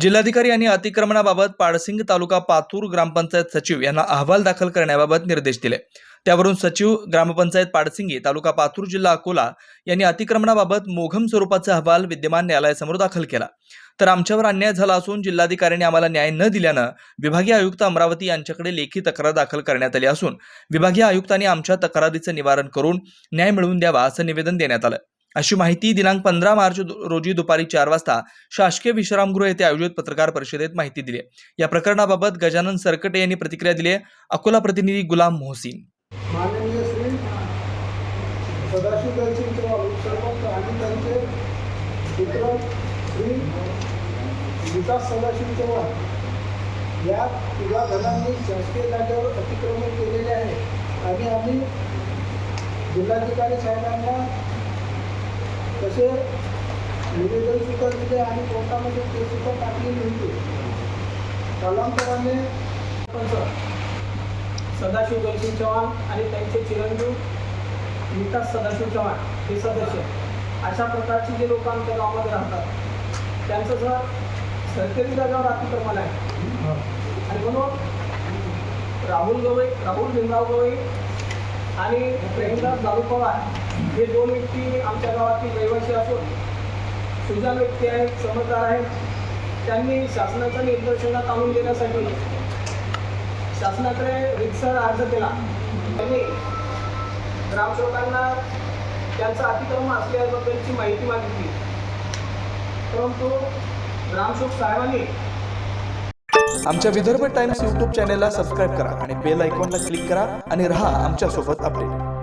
जिल्हाधिकारी यांनी अतिक्रमणाबाबत पाडसिंग तालुका पातूर ग्रामपंचायत सचिव यांना अहवाल दाखल करण्याबाबत निर्देश दिले. त्यावरून सचिव ग्रामपंचायत पाडसिंगी तालुका पातूर जिल्हा अकोला यांनी अतिक्रमणाबाबत मोघम स्वरूपाचा अहवाल विद्यमान न्यायालयासमोर दाखल केला. तर आमच्यावर अन्याय झाला असून जिल्हाधिकाऱ्यांनी आम्हाला न्याय न दिल्यानं विभागीय आयुक्त अमरावती यांच्याकडे लेखी तक्रार दाखल करण्यात आली असून विभागीय आयुक्तांनी आमच्या तक्रारीचं निवारण करून न्याय मिळवून द्यावा असं निवेदन देण्यात आलं. अशी माहिती दिनांक पंधरा मार्च रोजी दुपारी चार वाजता शासकीय विश्रामगृह येथे आयोजित पत्रकार परिषदेत माहिती दिली. या प्रकरणाबाबत गजानन सरकटे यांनी प्रतिक्रिया दिली अकोला प्रतिनिधी गुलाम मोहसिन. माननीय श्री सदाशिव आणि त्यांचे पुत्र श्री विकास सदाशिव चव्हाण या तिघा जणांनी शासकीय जागेवर अतिक्रमण केलेले आहे. आणि आम्ही जिल्हाधिकारी साहेबांना तसे निवेदन सुद्धा दिले आणि कोर्टामध्ये ते सुद्धा टाकलेली होती कालांतराने सदाशिव दलसिंग चव्हाण आणि त्यांचे चिरंजीव विकास सदाशिव चव्हाण हे सदस्य. अशा प्रकारचे जे लोक आमच्या गावामध्ये राहतात त्यांचं जर सरकारी जागावर अतिक्रमण आहे. आणि म्हणून राहुल गवई राहुल भीमराव गवई आणि प्रेमदास दारू पवार हे दोन व्यक्ती आमच्या गावातील रहिवासी असून सुजान व्यक्ती आहेत समजदार आहेत. त्यांनी शासनाच्या निर्देशनात आणून देण्यासाठी शासनाकडे रिक्सर अर्ज केला. त्यांनी ग्रामसेवकांना त्यांचं अतिक्रमण असल्याबद्दलची माहिती मागितली. परंतु ग्रामसेवक साहेबांनी आमच्या विदर्भ टाइम्स यूट्यूब चॅनेलला सबस्क्राईब करा आणि बेल आयकॉनला क्लिक करा आणि रहा आमच्यासोबत अपडेट.